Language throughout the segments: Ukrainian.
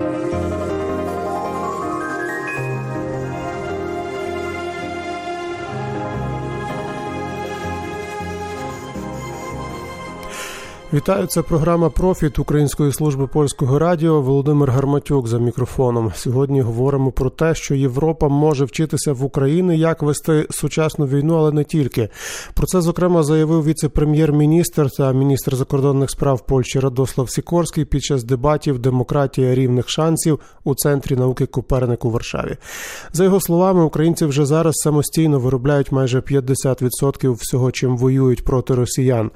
you Вітаю, це програма Профіт Української служби польського радіо. Володимир Гарматюк за мікрофоном. Сьогодні говоримо про те, що Європа може вчитися в Україні, як вести сучасну війну, але не тільки. Про це зокрема заявив віце-прем'єр-міністр та міністр закордонних справ Польщі Радослав Сікорський під час дебатів Демократія рівних шансів у центрі науки Коперник у Варшаві. За його словами, українці вже зараз самостійно виробляють майже 50% всього, чим воюють проти росіян.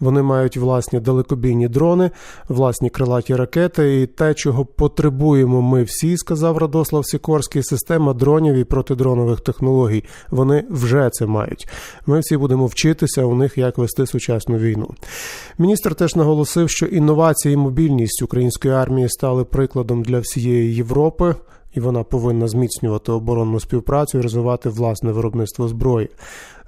Вони мають власні далекобійні дрони, власні крилаті ракети і те, чого потребуємо ми всі, сказав Радослав Сікорський. Система дронів і протидронових технологій. Вони вже це мають. Ми всі будемо вчитися у них, як вести сучасну війну. Міністр теж наголосив, що інновації і мобільність української армії стали прикладом для всієї Європи. І вона повинна зміцнювати оборонну співпрацю і розвивати власне виробництво зброї.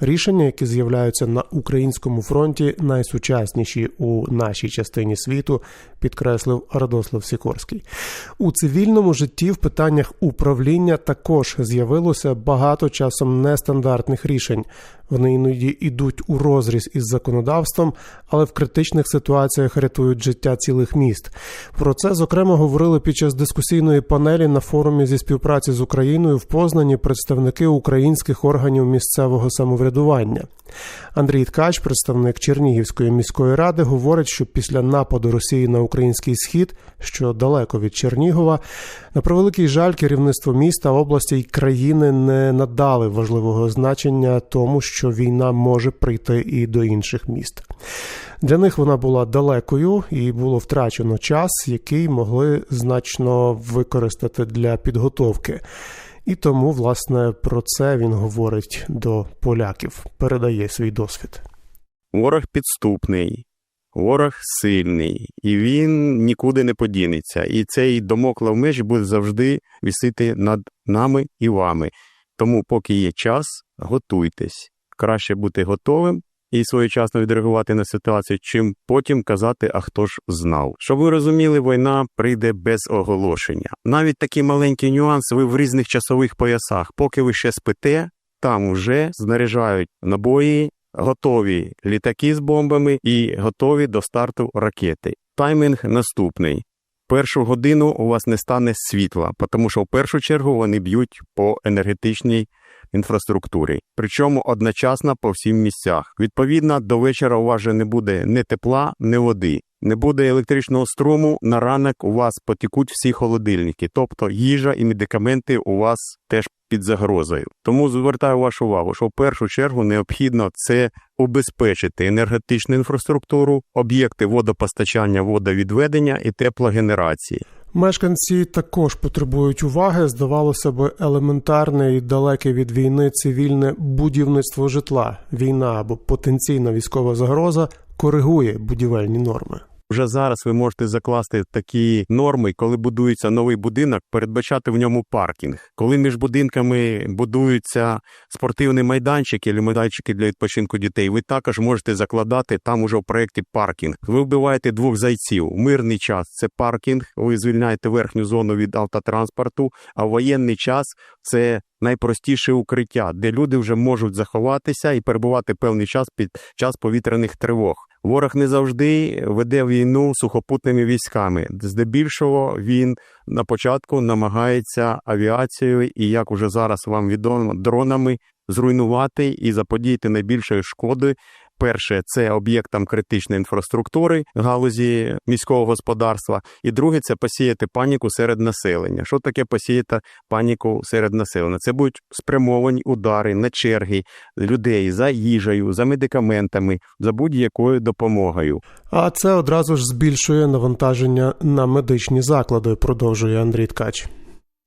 Рішення, які з'являються на українському фронті, найсучасніші у нашій частині світу, підкреслив Радослав Сікорський. У цивільному житті в питаннях управління також з'явилося багато часом нестандартних рішень. Вони іноді йдуть у розріз із законодавством, але в критичних ситуаціях рятують життя цілих міст. Про це зокрема говорили під час дискусійної панелі на форумі зі співпраці з Україною в Познані представники українських органів місцевого самоврядування. Андрій Ткач, представник Чернігівської міської ради, говорить, що після нападу Росії на український схід, що далеко від Чернігова, на превеликий жаль, керівництво міста, області й країни не надали важливого значення тому, що війна може прийти і до інших міст. Для них вона була далекою і було втрачено час, який могли значно використати для підготовки. І тому, власне, про це він говорить до поляків, передає свій досвід. Ворог підступний, ворог сильний, і він нікуди не подінеться. І цей домоклав меч буде завжди вісити над нами і вами. Тому, поки є час, готуйтесь. Краще бути готовим і своєчасно відреагувати на ситуацію, чим потім казати, а хто ж знав. Щоб ви розуміли, війна прийде без оголошення. Навіть такий маленький нюанс, ви в різних часових поясах, поки ви ще спите, там вже знаряджають набої, готові літаки з бомбами і готові до старту ракети. Таймінг наступний. Першу годину у вас не стане світла, тому що в першу чергу вони б'ють по енергетичній інфраструктурі, причому одночасно по всім місцях. Відповідно, до вечора у вас вже не буде ні тепла, ні води. Не буде електричного струму, на ранок у вас потікуть всі холодильники, тобто їжа і медикаменти у вас теж під загрозою. Тому звертаю вашу увагу, що в першу чергу необхідно це убезпечити енергетичну інфраструктуру, об'єкти водопостачання, водовідведення і теплогенерації. Мешканці також потребують уваги. Здавалося б, елементарне і далеке від війни цивільне будівництво житла. Війна або потенційна військова загроза коригує будівельні норми. Вже зараз ви можете закласти такі норми, коли будується новий будинок, передбачати в ньому паркінг. Коли між будинками будуються спортивні майданчики або майданчики для відпочинку дітей, ви також можете закладати там уже в проєкті паркінг. Ви вбиваєте двох зайців. Мирний час це паркінг. Ви звільняєте верхню зону від автотранспорту, а воєнний час це найпростіше укриття, де люди вже можуть заховатися і перебувати певний час під час повітряних тривог. Ворог не завжди веде війну сухопутними військами. Здебільшого він на початку намагається авіацією і, як уже зараз вам відомо, дронами зруйнувати і заподіяти найбільшої шкоди. Перше це об'єктам критичної інфраструктури галузі міського господарства, і друге це посіяти паніку серед населення. Що таке посіяти паніку серед населення? Це будуть спрямовані удари на черги людей за їжею, за медикаментами, за будь-якою допомогою. А це одразу ж збільшує навантаження на медичні заклади, продовжує Андрій Ткач.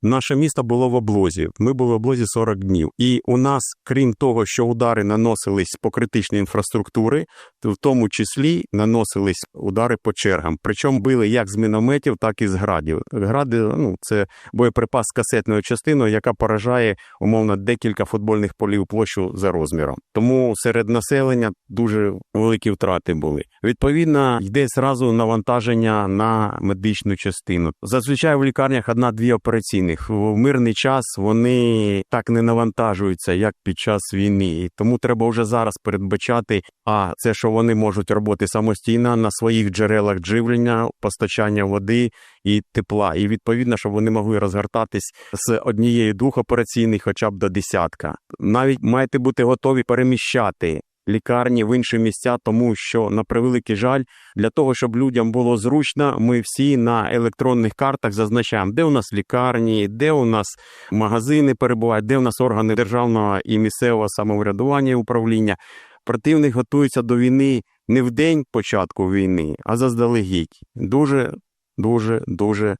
Наше місто було в облозі. Ми були в облозі 40 днів. І у нас, крім того, що удари наносились по критичній інфраструктурі, в тому числі наносились удари по чергам. Причому били як з мінометів, так і з градів. Гради ну, це боєприпас з касетною частиною, яка поражає умовно декілька футбольних полів площу за розміром. Тому серед населення дуже великі втрати були. Відповідно, йде зразу навантаження на медичну частину. Зазвичай в лікарнях одна-дві операційних. В мирний час вони так не навантажуються, як під час війни. І тому треба вже зараз передбачати, а це що вони можуть робити самостійно на своїх джерелах живлення, постачання води і тепла. І відповідно, щоб вони могли розгортатись з однієї двох операційних, хоча б до десятка. Навіть маєте бути готові переміщати. Лікарні в інші місця, тому що на превеликий жаль, для того, щоб людям було зручно, ми всі на електронних картах зазначаємо, де у нас лікарні, де у нас магазини перебувають, де у нас органи державного і місцевого самоврядування і управління. Противник готується до війни не в день початку війни, а заздалегідь. Дуже, дуже, дуже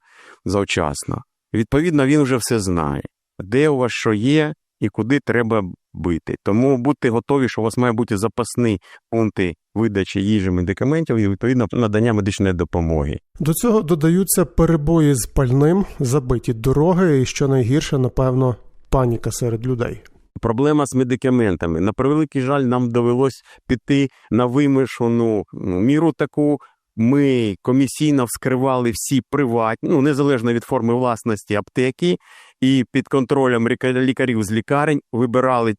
завчасно. Відповідно, він вже все знає, де у вас що є і куди треба бити. Тому будьте готові, що у вас має бути запасні пункти видачі їжі медикаментів і відповідно надання медичної допомоги. До цього додаються перебої з пальним, забиті дороги, і що найгірше, напевно, паніка серед людей. Проблема з медикаментами. На превеликий жаль, нам довелось піти на вимушену ну, міру таку. Ми комісійно вскривали всі приватні, ну незалежно від форми власності аптеки, і під контролем лікарів з лікарень вибирали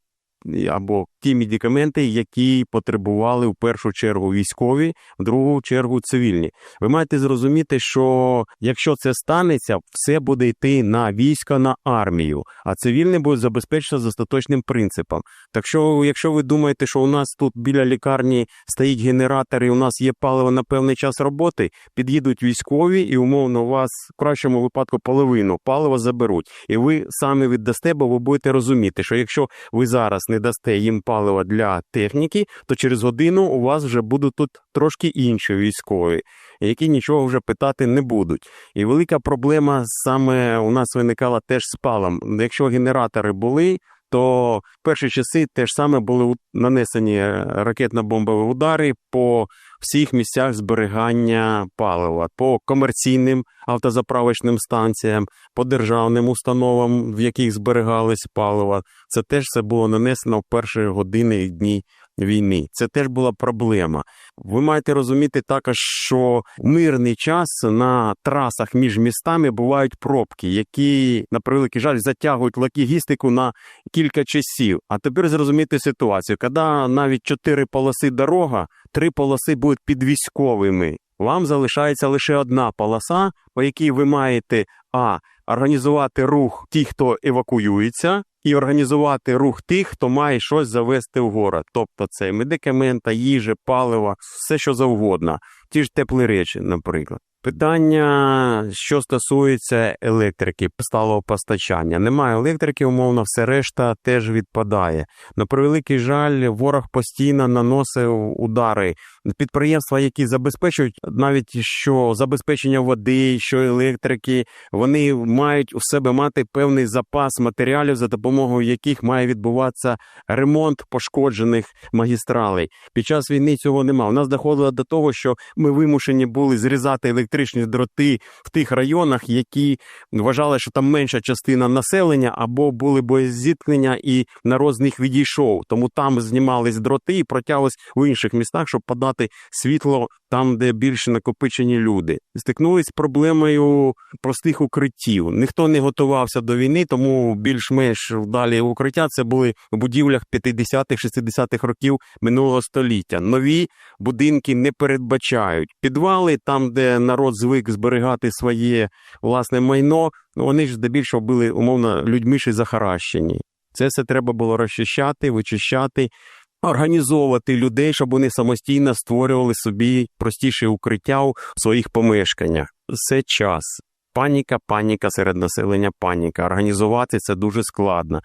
або ті медикаменти, які потребували в першу чергу військові, в другу чергу цивільні. Ви маєте зрозуміти, що якщо це станеться, все буде йти на військо, на армію, а цивільні будуть забезпечено за остаточним принципом. Так що, якщо ви думаєте, що у нас тут біля лікарні стоїть генератор, і у нас є паливо на певний час роботи, під'їдуть військові, і умовно у вас в кращому випадку половину палива заберуть. І ви самі віддасте, бо ви будете розуміти, що якщо ви зараз не дасте їм паливо для техніки, то через годину у вас вже будуть тут трошки інші військові, які нічого вже питати не будуть. І велика проблема саме у нас виникала теж з палом. Якщо генератори були, то в перші часи теж саме були нанесені е, ракетно-бомбові удари по всіх місцях зберігання палива, по комерційним автозаправочним станціям, по державним установам, в яких зберігались палива. Це теж все було нанесено в перші години і дні війни. Це теж була проблема. Ви маєте розуміти також, що в мирний час на трасах між містами бувають пробки, які, на превеликий жаль, затягують логістику на кілька часів. А тепер зрозуміти ситуацію, коли навіть чотири полоси дорога, три полоси будуть під військовими. Вам залишається лише одна полоса, по якій ви маєте а організувати рух тих, хто евакуюється, і організувати рух тих, хто має щось завести в город. Тобто це медикамента, їжа, паливо, все що завгодно. Ті ж теплі речі, наприклад. Питання, що стосується електрики, сталого постачання. Немає електрики, умовно, все решта теж відпадає. На превеликий жаль, ворог постійно наносив удари. Підприємства, які забезпечують навіть що забезпечення води, що електрики, вони мають у себе мати певний запас матеріалів, за допомогою яких має відбуватися ремонт пошкоджених магістралей. Під час війни цього нема. У нас доходило до того, що ми вимушені були зрізати електричні дроти в тих районах, які вважали, що там менша частина населення, або були боєзіткнення, і народ з них відійшов. Тому там знімались дроти і протяглись в інших містах, щоб подати світло там, де більше накопичені люди. Стикнулись з проблемою простих укриттів. Ніхто не готувався до війни, тому більш-менш вдалі укриття це були в будівлях 50-х, 60-х років минулого століття. Нові будинки не передбачають. Підвали, там, де народ звик зберігати своє власне майно, вони ж здебільшого були умовно людьми ще захаращені. Це все треба було розчищати, вичищати, організовувати людей, щоб вони самостійно створювали собі простіші укриття в своїх помешканнях. Це час. Паніка, паніка серед населення, паніка. Організувати це дуже складно.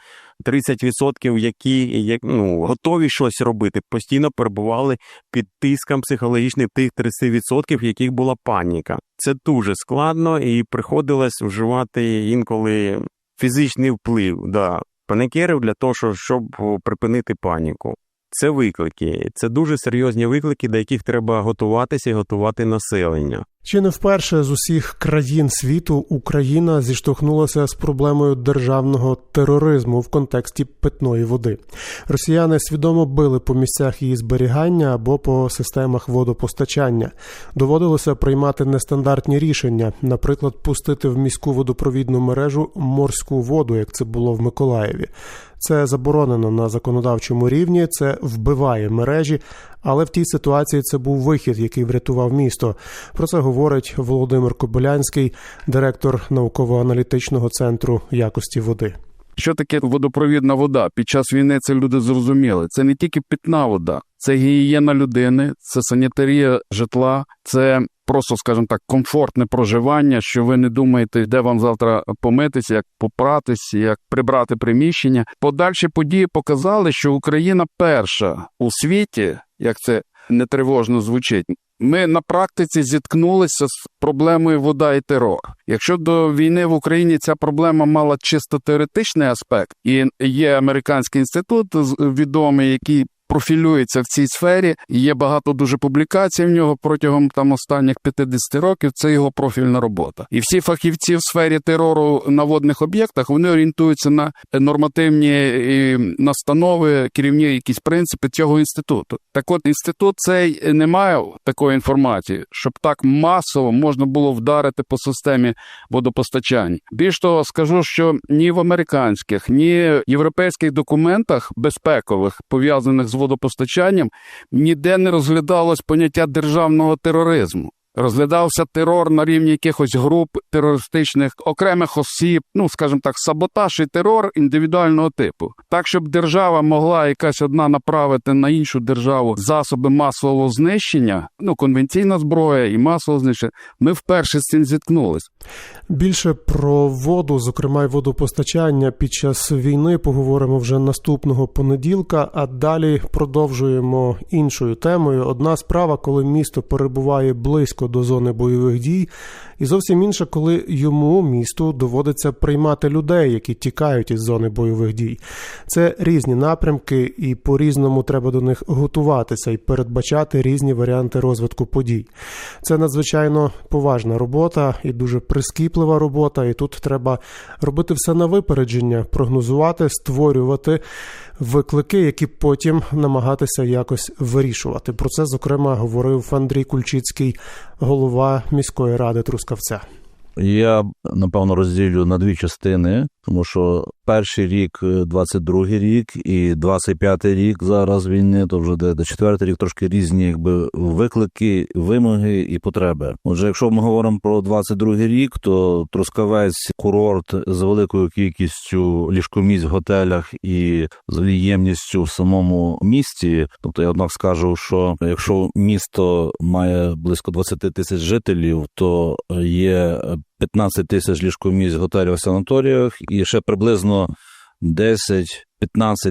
30%, які як, ну, готові щось робити, постійно перебували під тиском психологічним тих 30%, в яких була паніка. Це дуже складно і приходилось вживати інколи фізичний вплив да, паникерів для того, щоб припинити паніку. Це виклики. Це дуже серйозні виклики, до яких треба готуватися і готувати населення. Чи не вперше з усіх країн світу Україна зіштовхнулася з проблемою державного тероризму в контексті питної води? Росіяни свідомо били по місцях її зберігання або по системах водопостачання. Доводилося приймати нестандартні рішення, наприклад, пустити в міську водопровідну мережу морську воду, як це було в Миколаєві. Це заборонено на законодавчому рівні, це вбиває мережі, але в тій ситуації це був вихід, який врятував місто. Про це говорить Володимир Кобилянський, директор науково-аналітичного центру якості води. Що таке водопровідна вода? Під час війни це люди зрозуміли. Це не тільки питна вода, це гігієна людини, це санітарія житла, це просто, скажімо так, комфортне проживання, що ви не думаєте, де вам завтра помитися, як попратись, як прибрати приміщення. Подальші події показали, що Україна перша у світі, як це не тривожно звучить. Ми на практиці зіткнулися з проблемою вода і терор. Якщо до війни в Україні ця проблема мала чисто теоретичний аспект, і є американський інститут відомий, який профілюється в цій сфері, є багато дуже публікацій в нього протягом там останніх 50 років. Це його профільна робота. І всі фахівці в сфері терору на водних об'єктах вони орієнтуються на нормативні настанови, керівні якісь принципи цього інституту. Так от інститут цей не має такої інформації, щоб так масово можна було вдарити по системі водопостачання. Більш того, скажу, що ні в американських, ні в європейських документах безпекових пов'язаних з водопостачанням ніде не розглядалось поняття державного тероризму. Розглядався терор на рівні якихось груп терористичних окремих осіб, ну скажімо так, саботаж і терор індивідуального типу, так щоб держава могла якась одна направити на іншу державу засоби масового знищення, ну конвенційна зброя і масового знищення. Ми вперше з цим зіткнулись. Більше про воду, зокрема й водопостачання під час війни, поговоримо вже наступного понеділка. А далі продовжуємо іншою темою. Одна справа, коли місто перебуває близько до зони бойових дій, і зовсім інша, коли йому місту доводиться приймати людей, які тікають із зони бойових дій. Це різні напрямки, і по різному треба до них готуватися і передбачати різні варіанти розвитку подій. Це надзвичайно поважна робота і дуже прискіплива робота. І тут треба робити все на випередження, прогнозувати, створювати виклики, які потім намагатися якось вирішувати. Про це зокрема говорив Андрій Кульчицький, голова міської ради Трускавця. Я напевно розділю на дві частини, тому що перший рік, е, 22-й рік і 25-й рік зараз війни, то вже де, де четвертий рік трошки різні якби виклики, вимоги і потреби. Отже, якщо ми говоримо про 22-й рік, то Трускавець курорт з великою кількістю ліжкомісць в готелях і з ємністю в самому місті. Тобто я однак скажу, що якщо місто має близько 20 тисяч жителів, то є 15 тисяч ліжкомісць готелів санаторіях і ще приблизно 10-15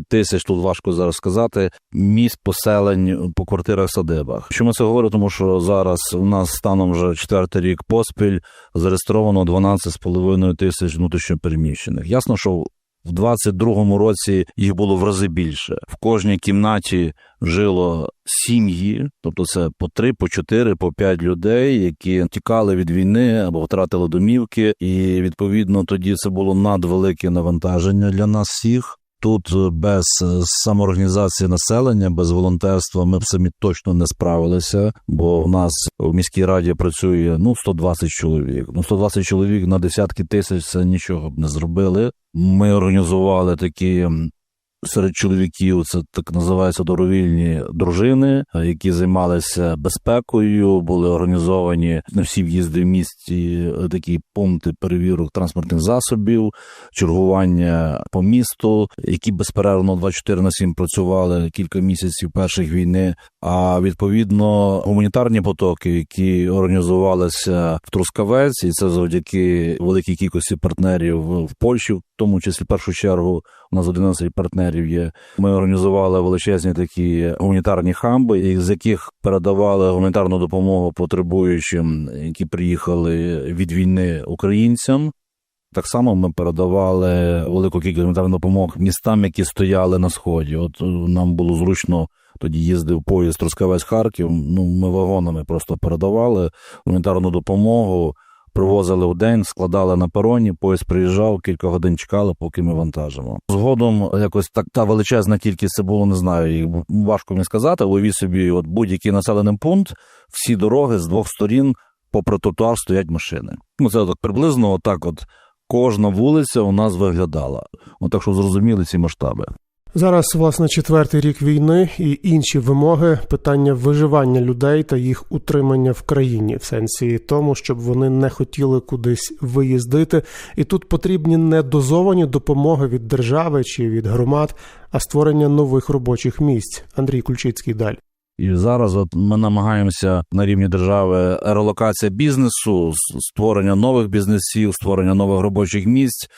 тисяч, тут важко зараз сказати, місць поселень по квартирах садибах. Чому це говорю? Тому що зараз у нас станом вже четвертий рік поспіль зареєстровано 12,5 тисяч внутрішньопереміщених. Ясно, що в 22-му році їх було в рази більше. В кожній кімнаті жило сім'ї, тобто це по три, по чотири, по п'ять людей, які тікали від війни або втратили домівки, і відповідно тоді це було надвелике навантаження для нас всіх. Тут е, без е, самоорганізації населення, без волонтерства ми б самі точно не справилися, бо в нас в міській раді працює ну 120 чоловік. Ну 120 чоловік на десятки тисяч це нічого б не зробили. Ми організували такі серед чоловіків, це так називаються добровільні дружини, які займалися безпекою, були організовані на всі в'їзди в місті е, такі пункти перевірок транспортних засобів, чергування по місту, які безперервно 24 на 7 працювали кілька місяців перших війни. А відповідно гуманітарні потоки, які організувалися в Трускавець, і це завдяки великій кількості партнерів в Польщі, в тому числі в першу чергу. У нас 11 партнерів є. Ми організували величезні такі гуманітарні хамби, з яких передавали гуманітарну допомогу потребуючим, які приїхали від війни українцям. Так само ми передавали велику кількість гуманітарних допомог містам, які стояли на сході. От е, нам було зручно тоді їздив поїзд Трускавець Харків. Ну ми вагонами просто передавали гуманітарну допомогу. Привозили в день, складали на пероні, поїзд приїжджав, кілька годин чекали, поки ми вантажимо. Згодом якось так та величезна кількість це було, не знаю, і важко мені сказати. Уявіть собі, от будь-який населений пункт, всі дороги з двох сторін попри тротуар стоять машини. Ну це так приблизно отак, от кожна вулиця у нас виглядала. От так, щоб зрозуміли ці масштаби. Зараз, власне, четвертий рік війни і інші вимоги питання виживання людей та їх утримання в країні, в сенсі тому, щоб вони не хотіли кудись виїздити. І тут потрібні не дозовані допомоги від держави чи від громад, а створення нових робочих місць. Андрій Кульчицький далі. І зараз от ми намагаємося на рівні держави релокація бізнесу, створення нових бізнесів, створення нових робочих місць.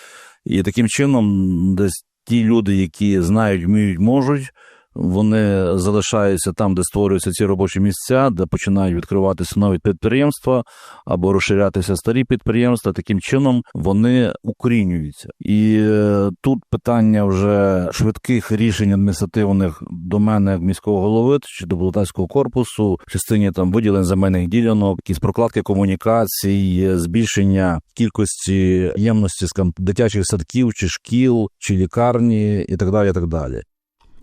І таким чином, десь ті люди, які знають, вміють, можуть, вони залишаються там, де створюються ці робочі місця, де починають відкриватися нові підприємства або розширятися старі підприємства. Таким чином вони укорінюються. І е, тут питання вже швидких рішень адміністративних до мене як міського голови чи до депутатського корпусу в частині там виділень земельних ділянок, якісь прокладки комунікацій, збільшення кількості ємності скажімо, дитячих садків чи шкіл, чи лікарні, і так далі. І так далі.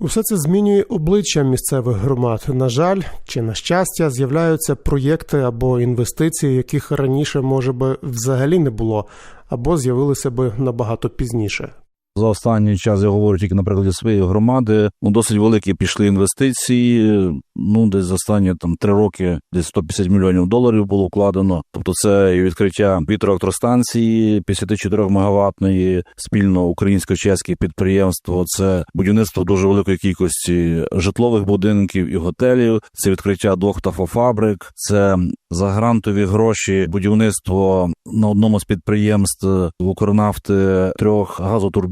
Усе це змінює обличчя місцевих громад. На жаль, чи на щастя, з'являються проєкти або інвестиції, яких раніше може би взагалі не було, або з'явилися би набагато пізніше. За останній час я говорю тільки на прикладі своєї громади. Ну досить великі пішли інвестиції. Ну, десь за останні там три роки, десь 150 мільйонів доларів було вкладено. Тобто, це і відкриття вітроелектростанції 54 мегаваттної, спільно українсько-чеське підприємство. Це будівництво дуже великої кількості житлових будинків і готелів. Це відкриття двох тафофабрик. Це за грантові гроші будівництво на одному з підприємств в Укрнафти трьох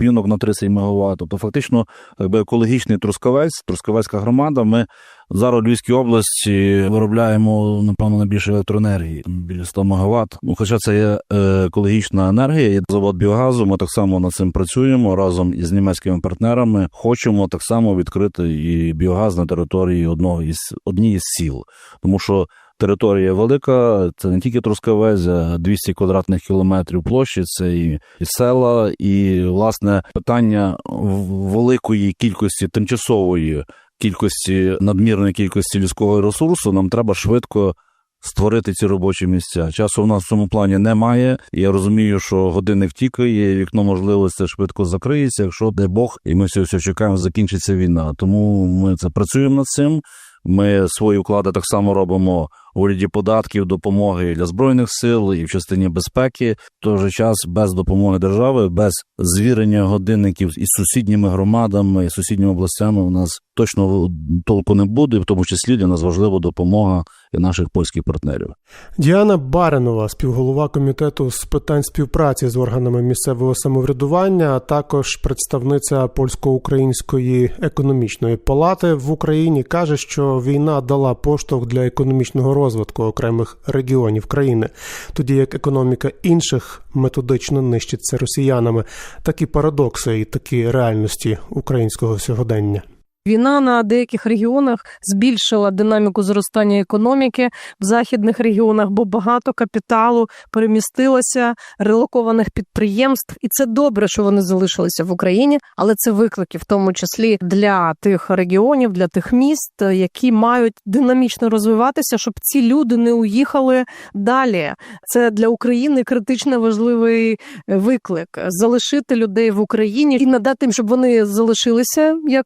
газотурбінок на 30 МВт. Тобто, фактично, якби екологічний трускавець, трускавецька громада. Ми зараз у Львівській області виробляємо напевно найбільше електроенергії біля 100 МВт. Ну, хоча це є е, екологічна енергія, і завод біогазу. Ми так само над цим працюємо разом із німецькими партнерами. Хочемо так само відкрити і біогаз на території одного із однієї з сіл, тому що. Територія велика, це не тільки Трускавець, а 200 квадратних кілометрів площі, це і, села, і власне питання великої кількості тимчасової кількості надмірної кількості людського ресурсу. Нам треба швидко створити ці робочі місця. Часу у нас в цьому плані немає. Я розумію, що годинник тікає, вікно можливостей швидко закриється. Якщо дай Бог, і ми все чекаємо, закінчиться війна. Тому ми це працюємо над цим. Ми свої вклади так само робимо у вигляді податків, допомоги для збройних сил і в частині безпеки. В той же час без допомоги держави, без звірення годинників із сусідніми громадами і сусідніми областями у нас точно толку не буде. В тому числі для нас важлива допомога наших польських партнерів. Діана Баринова, співголова комітету з питань співпраці з органами місцевого самоврядування, а також представниця польсько-української економічної палати в Україні, каже, що війна дала поштовх для економічного розвитку окремих регіонів країни, тоді як економіка інших методично нищиться росіянами. Такі парадокси і такі реальності українського сьогодення. Війна на деяких регіонах збільшила динаміку зростання економіки в західних регіонах, бо багато капіталу перемістилося, релокованих підприємств, і це добре, що вони залишилися в Україні, але це виклики, в тому числі для тих регіонів, для тих міст, які мають динамічно розвиватися, щоб ці люди не уїхали далі. Це для України критично важливий виклик залишити людей в Україні і надати їм, щоб вони залишилися як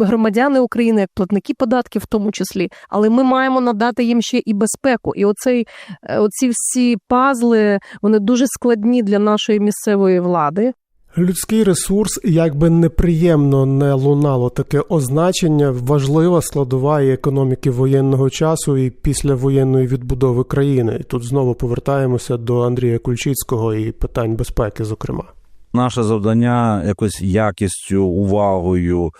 громадяни України, як платники податків, в тому числі. Але ми маємо надати їм ще і безпеку. І оцей е, оці всі пазли вони дуже складні для нашої місцевої влади. Людський ресурс, як би неприємно не лунало таке означення, важлива складова і економіки воєнного часу і післявоєнної відбудови країни. Тут знову повертаємося до Андрія Кульчицького і питань безпеки, зокрема. Наше завдання якось якістю, увагою,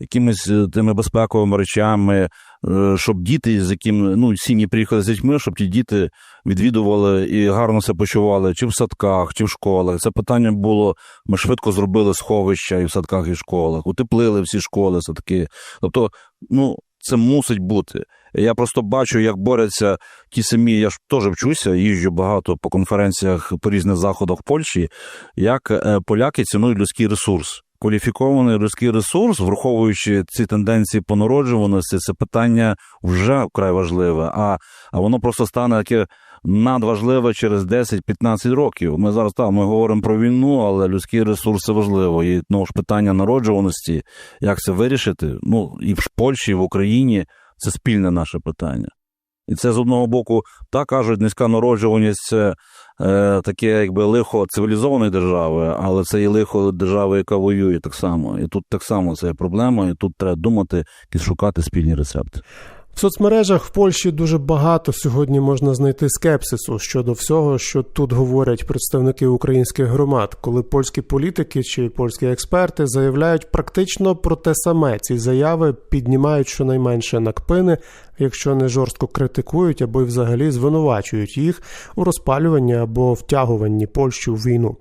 якимись е, тими безпековими речами е, щоб діти, з якими ну, сім'ї приїхали з дітьми, щоб ті діти відвідували і гарно себе почували, чи в садках, чи в школах. Це питання було. Ми швидко зробили сховища і в садках, і в школах, утеплили всі школи, садки. Тобто, ну, це мусить бути. Я просто бачу, як борються ті самі. Я ж теж вчуся, їжджу багато по конференціях по різних заходах в Польщі, як е, поляки цінують людський ресурс. Кваліфікований людський ресурс, враховуючи ці тенденції по народжуваності, це питання вже вкрай важливе. А, а воно просто стане таке надважливе через 10-15 років. Ми зараз так, ми говоримо про війну, але людський ресурс важливо. І ну, ж питання народжуваності, як це вирішити? Ну і в Польщі, і в Україні це спільне наше питання. І це з одного боку, так кажуть, низька народжуваність це е, таке, якби лихо цивілізованої держави, але це і лихо держави, яка воює так само. І тут так само це є проблема, і тут треба думати і шукати спільні рецепти. В соцмережах в Польщі дуже багато сьогодні можна знайти скепсису щодо всього, що тут говорять представники українських громад, коли польські політики чи польські експерти заявляють практично про те саме. Ці заяви піднімають щонайменше на кпини, якщо не жорстко критикують або й взагалі звинувачують їх у розпалюванні або втягуванні Польщі у війну.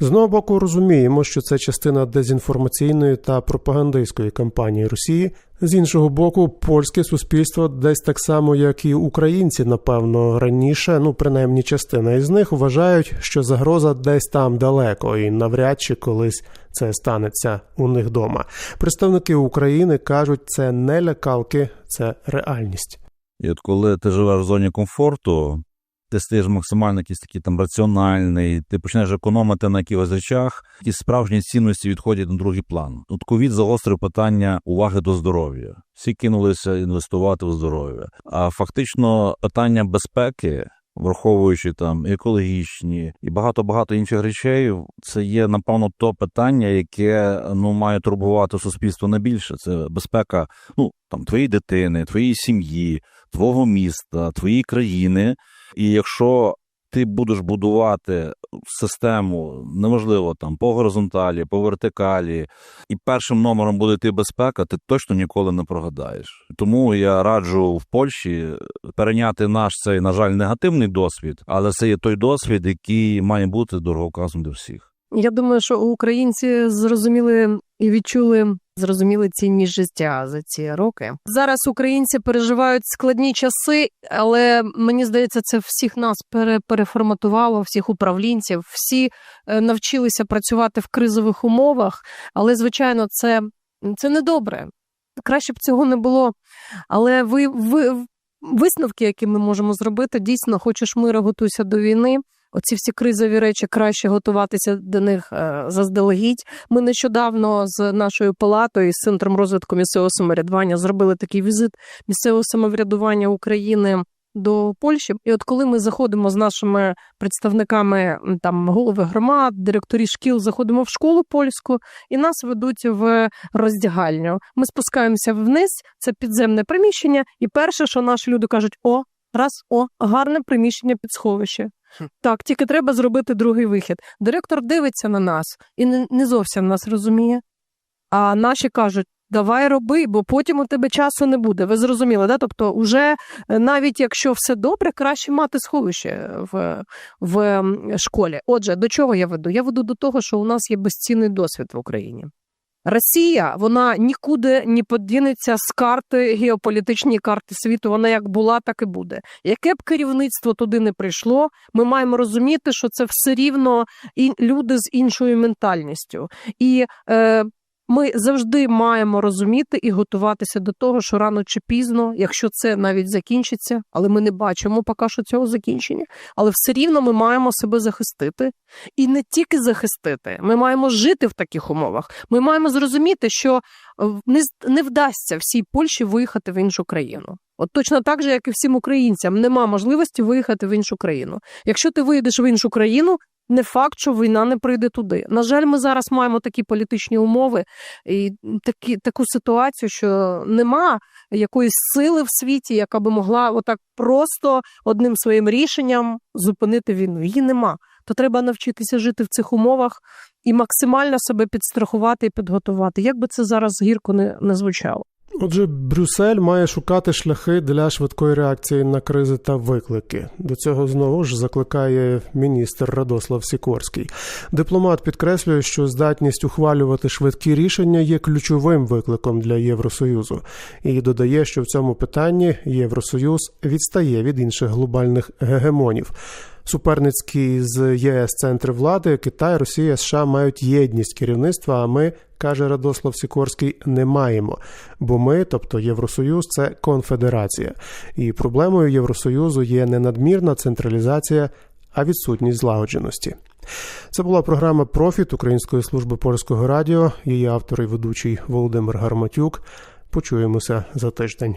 З одного боку, розуміємо, що це частина дезінформаційної та пропагандистської кампанії Росії. З іншого боку, польське суспільство десь так само, як і українці, напевно, раніше, ну принаймні частина із них вважають, що загроза десь там далеко, і навряд чи колись це станеться у них вдома. Представники України кажуть, це не лякалки, це реальність. І от коли ти живеш в зоні комфорту, ти стаєш максимально якийсь такий там раціональний, ти починаєш економити на якихось речах, якісь справжні цінності відходять на другий план. Тут ковід загострив питання уваги до здоров'я. Всі кинулися інвестувати в здоров'я. А фактично питання безпеки. Враховуючи там екологічні і багато багато інших речей, це є напевно то питання, яке ну має турбувати суспільство найбільше. Це безпека, ну там твоєї дитини, твоєї сім'ї, твого міста, твоєї країни. І якщо ти будеш будувати систему, неможливо там по горизонталі, по вертикалі, і першим номером буде йти безпека, ти точно ніколи не прогадаєш. Тому я раджу в Польщі перейняти наш цей, на жаль, негативний досвід, але це є той досвід, який має бути дороговказом для всіх. Я думаю, що українці зрозуміли і відчули. Зрозуміли цінність життя за ці роки. Зараз українці переживають складні часи, але мені здається, це всіх нас пере, переформатувало, всіх управлінців. Всі е, навчилися працювати в кризових умовах, але звичайно, це, це недобре. Краще б цього не було. Але ви, ви висновки, які ми можемо зробити, дійсно, хочеш миру, готуйся до війни. Оці всі кризові речі краще готуватися до них е, заздалегідь. Ми нещодавно з нашою палатою з центром розвитку місцевого самоврядування зробили такий візит місцевого самоврядування України до Польщі. І от коли ми заходимо з нашими представниками там голови громад, директорі шкіл, заходимо в школу польську і нас ведуть в роздягальню. Ми спускаємося вниз, це підземне приміщення, і перше, що наші люди кажуть: о. Раз, о, гарне приміщення під сховище. Так, тільки треба зробити другий вихід. Директор дивиться на нас і не, зовсім нас розуміє. А наші кажуть: давай роби, бо потім у тебе часу не буде. Ви зрозуміли, да? Тобто, уже е, навіть якщо все добре, краще мати сховище в, в школі. Отже, до чого я веду? Я веду до того, що у нас є безцінний досвід в Україні. Росія вона нікуди не подінеться з карти геополітичної карти світу. Вона як була, так і буде. Яке б керівництво туди не прийшло, ми маємо розуміти, що це все рівно і люди з іншою ментальністю. І е, ми завжди маємо розуміти і готуватися до того, що рано чи пізно, якщо це навіть закінчиться, але ми не бачимо поки що цього закінчення. Але все рівно ми маємо себе захистити. І не тільки захистити, ми маємо жити в таких умовах. Ми маємо зрозуміти, що е, не, не вдасться всій Польщі виїхати в іншу країну. От точно так же, як і всім українцям, нема можливості виїхати в іншу країну. Якщо ти виїдеш в іншу країну, не факт, що війна не прийде туди. На жаль, ми зараз маємо такі політичні умови і такі, таку ситуацію, що нема якоїсь сили в світі, яка би могла отак просто одним своїм рішенням зупинити війну. Її нема. То треба навчитися жити в цих умовах і максимально себе підстрахувати і підготувати. Як би це зараз гірко не, не звучало. Отже, Брюссель має шукати шляхи для швидкої реакції на кризи та виклики. До цього знову ж закликає міністр Радослав Сікорський. Дипломат підкреслює, що здатність ухвалювати швидкі рішення є ключовим викликом для Євросоюзу, і додає, що в цьому питанні Євросоюз відстає від інших глобальних гегемонів. Суперницькі з ЄС центри влади Китай, Росія, США мають єдність керівництва. А ми каже Радослав Сікорський, не маємо. Бо ми, тобто Євросоюз, це конфедерація. І проблемою Євросоюзу є не надмірна централізація, а відсутність злагодженості. Це була програма Профіт Української служби польського радіо. Її автор і ведучий Володимир Гарматюк. Почуємося за тиждень.